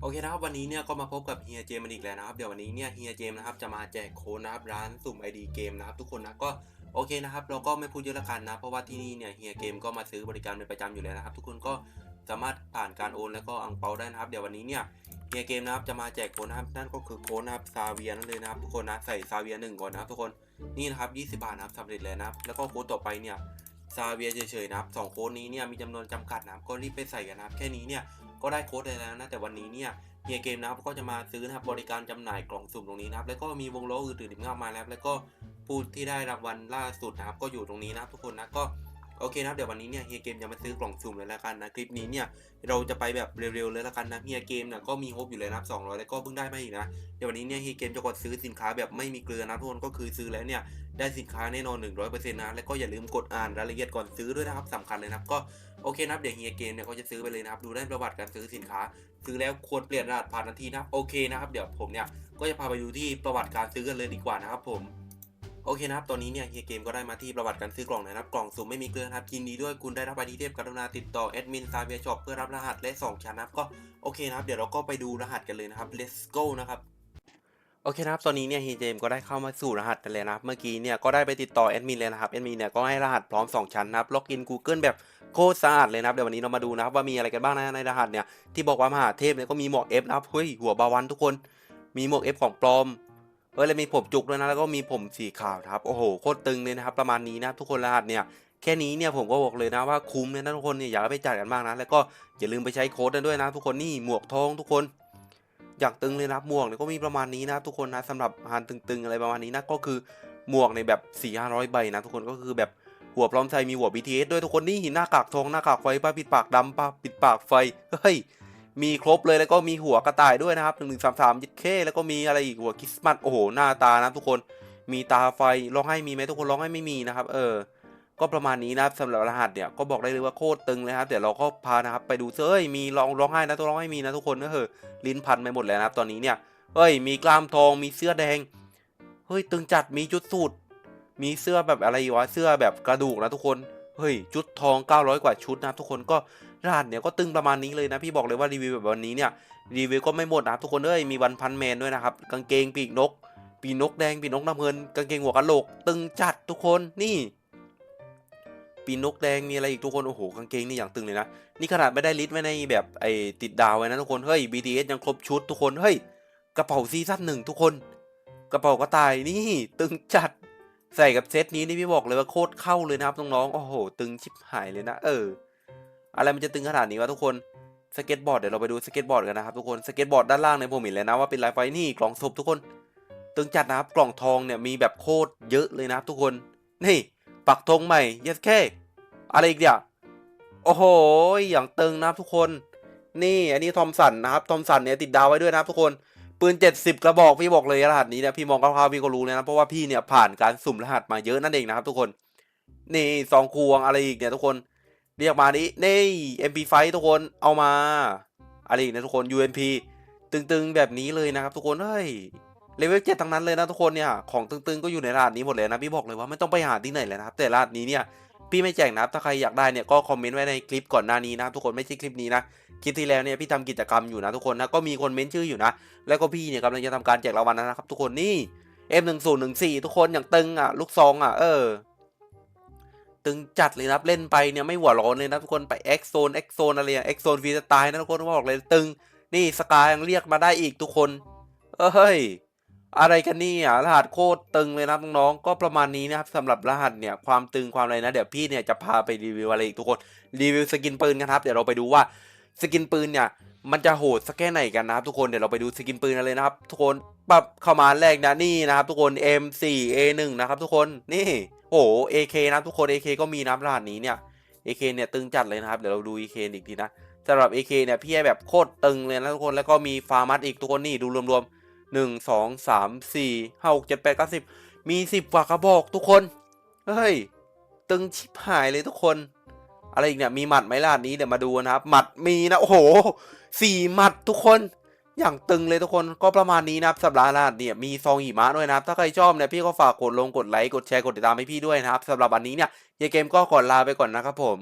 โอเคนะครับวันนี้เนี่ยก็มาพบกับเฮียเจมันอีกแล้วนะครับเดี๋ยววันนี้เนี่ยเฮียเจมนะครับจะมาแจกโค้ดนะครับร้านสุ่ม ID เกมนะครับทุกคนนะก็โอเคนะครับเราก็ไม่พูดเยอะละกันนะเพราะว่าที่นี่เนี่ยเฮียเกมก็มาซื้อบริการเป็นประจำอยู่แล้วนะครับ ทุกคนก็สามารถผ่านการโอนแล้วก็อังเปาได้นะครับ เดี๋ยววันนี้เนี่ยเฮียเกมนะครับจะมาแจกโค้ดนะครับนั่นก็คือโค้ดนะครับซาเวียนั่นเลยนะครับทุกคนนะใส่ซาเวียหนึ่งก่อนนะครับทุกคนนี่นะครับ20บาทนะครับสำเร็จแล้วนะครับแล้วก็โค้ดต่อไปเนี่ยซาเวียเฉยๆนะครับสองโค้ดนี้เนี่ยมีจำนวนจำกัดนะครับก็รีบไปใส่กันนะครับแค่นี้เนี่ย ก็ได้โค้ดได้แล้วนะแต่วันนี้เนี่ยเฮียเกมนะครับก็จะมาซื้อนะครับบริการจำหน่ายกล่องสุ่มตรงนี้นะครับแล้วก็มีวงล้ออื่นๆอีกมากมายแล้วแล้วก็ผู้ที่ได้รางวัลล่าสุดนะครับก็อยู่ตรงนี้นะครับทุกคนนะก็ โอเคนะครับเดี๋ยววันนี้เนี่ยเฮียเกมจะมาซื้อกล่องสุ่มเลยแล้วกันนะคลิปนี้เนี่ยเราจะไปแบบเร็วๆเลยแล้วกันนะเฮียเกมเนี่ยก็มีงบอยู่เลยนะครับ200 แล้วก็เพิ่งได้มาอีกนะเดี๋ยววันนี้เนี่ยเฮียเกมจะกดซื้อสินค้าแบบไม่มีเกลือนะทุกคนก็คือซื้อแล้วเนี่ยได้สินค้าแน่นอน 100%นะแล้วก็อย่าลืมกดอ่านรายละเอียดก่อนซื้อด้วยนะครับสำคัญเลยนะครับก็โอเคนะครับเดี๋ยวเฮียเกมเนี่ยก็จะซื้อไปเลยนะครับดูได้ประวัติการซื้อสินค้า ซื้อแล้วควรเปลี่ยนรหัสผ่านทันทีนะโอเคนะครับเดี๋ยวผมเนี่ยก็จะพาไปดูที่ประวัติการซื้อกันเลยดีกว่านะครับผม โอเคนะครับ ตอนนี้เนี่ยเฮียเกมก็ได้มาที่ประวัติการซื้อกล่องนะครับ กล่องสุ่มไม่มีเกลือนะครับยินดีด้วยคุณได้รับไอดีเทพกรุณาติดต่อแอดมินซาเวียช็อปเพื่อรับรหัสและ2ชั้นนะครับ ก็โอเคนะครับ เดี๋ยวเราก็ไปดูรหัสกันเลยนะครับ let's go นะครับโอเคนะครับ ตอนนี้เนี่ยเฮียเจมก็ได้เข้ามาสู่รหัสกันแล้วนะครับเมื่อกี้เนี่ยก็ได้ไปติดต่อแอดมินเลยนะครับ แอดมินเนี่ยก็ให้รหัสพร้อม 2 ชั้นนะครับ ล็อกอิน Google แบบโคตรสะอาดเลยนะครับ เดี๋ยววันนี้เรามาดูนะครับว่ามีอะไรกันบ้างนะในรหัสเนี่ยที่บอกว่ามหาเทพเนี่ยก็มีหมวก F นะครับ เฮ้ยหัวบาวันทุกคน มีหมวก F ของปลอม เฮ้ยแล้วมีผมจุกด้วยนะแล้วก็มีผมสีขาวครับโอ้โหโคตรตึงเลยนะครับประมาณนี้นะทุกคนรหัสเนี่ยแค่นี้เนี่ยผมก็บอกเลยนะว่าคุ้มเลยนะทุกคนเนี่ยอยากไปจัดกันบ้างนะแล้วก็อย่าลืมไปใช้โค้ดกันด้วยนะ ทุกคนนี่หมวกทองทุกคนอยากตึงเลยนะหมวกเนี่ยก็มีประมาณนี้นะทุกคนนะสำหรับฮานตึงๆอะไรประมาณนี้นะก็คือหมวกในแบบ4ี่ห้าร้อยใบนะทุกคนก็คือแบบหัวพร้อมใส่มีหัว BTS ด้วยทุกคนนี่หน้ากากทองหน้ากากไฟป้าปิดปากดำป้าปิดปากไฟเฮ้ย มีครบเลยแล้วก็มีหัวกระต่ายด้วยนะครับหนึ่งหนึ่งสามสามยิดเคแล้วก็มีอะไรอีกหัวคริสต์มาสโอ้โหหน้าตานะทุกคนมีตาไฟร้องให้มีไหมทุกคนร้องให้ไม่มีนะครับ เออ ก็ประมาณนี้นะครับสำหรับรหัสเนี่ยก็บอกได้เลยว่าโคตรตึงเลยครับเดี๋ยวเราก็พานะครับไปดูเอ้ยมีร้องร้องไห้นะตัวร้องให้มีนะทุกคนก็เออลิ้นพันไปหมดแล้วนะครับตอนนี้เนี่ยเฮ้ย มีกล้ามทองมีเสื้อแดงเฮ้ยตึงจัดมีจุดสูตรมีเสื้อแบบอะไรวะเสื้อแบบกระดูกนะทุกคน เฮ้ยชุดทอง 900 กว่าชุดนะทุกคนก็รหัสเนี่ยก็ตึงประมาณนี้เลยนะพี่บอกเลยว่ารีวิวแบบวันนี้เนี่ยรีวิวก็ไม่หมดนะทุกคนเอ้ยมีวันพันแมนด้วยนะครับกางเกงปีกนก ปีกนกแดงปีกนกน้ำเงินกางเกงหัวกะโหลก ตึงจัดทุกคนนี่ปีนกแดงมีอะไรอีกทุกคน โอ้โหกางเกงนี่อย่างตึงเลยนะ นี่ขนาดไม่ได้ลิสต์ไว้ในแบบไอ้ติดดาวไว้นะทุกคนเฮ้ย BTS ยังครบชุดทุกคนเฮ้ยกระเป๋าซีซั่นหนึ่งทุกคน กระเป๋ากระต่ายนี่ตึงจัด ใส่กับเซตนี้นี่พี่บอกเลยว่าโคตรเข้าเลยนะครับน้องๆโอ้โห ตึงชิบหายเลยนะเออ อะไรมันจะตึงขนาดนี้วะทุกคนสเก็ตบอร์ดเดี๋ยวเราไปดูสเก็ตบอร์ดกันนะครับทุกคนสเก็ตบอร์ดด้านล่างเนี่ยผมเห็นแล้วนะว่าเป็นลายไฟนี่กล่องศพทุกคน ตึงจัดนะครับกล่องทองเนี่ยมีแบบโคตรเยอะเลยนะครับทุกคนนี่ปักธงใหม่ yes แค่อะไรอีกเนี่ยโอ้โหอย่างตึงนะครับทุกคน นี่อันนี้ทอมสันนะครับทอมสันเนี่ยติดดาวไว้ด้วยนะครับทุกคน ปืน 70 กระบอกพี่บอกเลยรหัสนี้เนี่ยพี่มองคร่าวๆพี่ก็รู้เลยนะเพราะว่าพี่เนี่ยผ่านการสุ่มรหัสมาเยอะนั่นเองนะครับทุกคนนี่ซองควงอะไรอีกเนี่ยทุกคนเรียกมานี้นี่ MP5 ทุกคนเอามาอะไรอีกนะทุกคน UMP ตึงๆแบบนี้เลยนะครับทุกคนเฮ้ยเลเวลเจ็ดทั้งนั้นเลยนะทุกคนเนี่ยของตึงๆก็อยู่ในรหัสนี้หมดเลยนะพี่บอกเลยว่าไม่ต้องไปหาที่ไหนเลยนะครับแต่รหัสนี้เนี่ย พี่ไม่แจกนะครับถ้าใครอยากได้เนี่ยก็คอมเมนต์ไว้ในคลิปก่อนหน้านี้นะทุกคนไม่ใช่คลิปนี้นะคลิปที่แล้วเนี่ยพี่ทำกิจกรรมอยู่นะทุกคนนะก็มีคนเม้นชื่ออยู่นะ แล้วก็พี่เนี่ยกำลังจะทำการแจกรางวัลนะครับทุกคนนี่ M1014 ทุกคนอย่างตึงอะลูกซองอะเออตึงจัดเลยนะเล่นไปเนี่ยไม่หัวร้อนเลยนะทุกคนไป X Zone X Zone อะไรอย่าง X Zone ฟรีสไตล์นะทุกคนบอกเลยตึงนี่สกายยังเรียกมาได้อีกทุกคนเฮ้ย อะไรกันนี่อะรหัสโคตรตึงเลยนะน้องๆก็ประมาณนี้นะครับสำหรับรหัสเนี่ยความตึงความอะไรนะ เดี๋ยวพี่เนี่ยจะพาไปรีวิวอะไรอีกทุกคนรีวิวสกินปืนกันครับเดี๋ยวเราไปดูว่าสกินปืนเนี่ยมันจะโหดสักแค่ไหนกันนะครับทุกคนเดี๋ยวเราไปดูสกินปืนกันเลยนะครับ ทุกคนปรับเข้ามาแรกนะนี่นะครับทุกคน M4 A1 นะครับทุกคนนี่โอ้โห AK นะทุกคน AK ก็มีนะครับรหัสนี้เนี่ย AK เนี่ยตึงจัดเลยนะครับเดี๋ยวเราดู AK อีกทีนะสำหรับ AK เนี่ยพี่ให้แบบโคตรตึงเลยนะทุกคนแล้วก็มีฟาร์มัสอีกทุกคนนี่ดูรวมๆ หนึ่งสองสามสี่ห้าหกเจ็ดแปดเก้าสิบมีสิบกว่ากระบอกทุกคน เฮ้ย ตึงชิบหายเลยทุกคน อะไรอีกเนี่ย มีหมัดไหมล่ะนี้เดี๋ยวมาดูนะครับ หมัดมีนะ โอ้โหสี่หมัดทุกคน อย่างตึงเลยทุกคนก็ประมาณนี้นะครับสัปดาห์หน้าเนี่ยมีซองหิมะด้วยนะครับ ถ้าใครชอบเนี่ยพี่ก็ฝากกดลงกดไลค์กดแชร์กดติดตามให้พี่ด้วยนะครับสำหรับวันนี้เนี่ยเยเกมก็ขอลาไปก่อนนะครับผม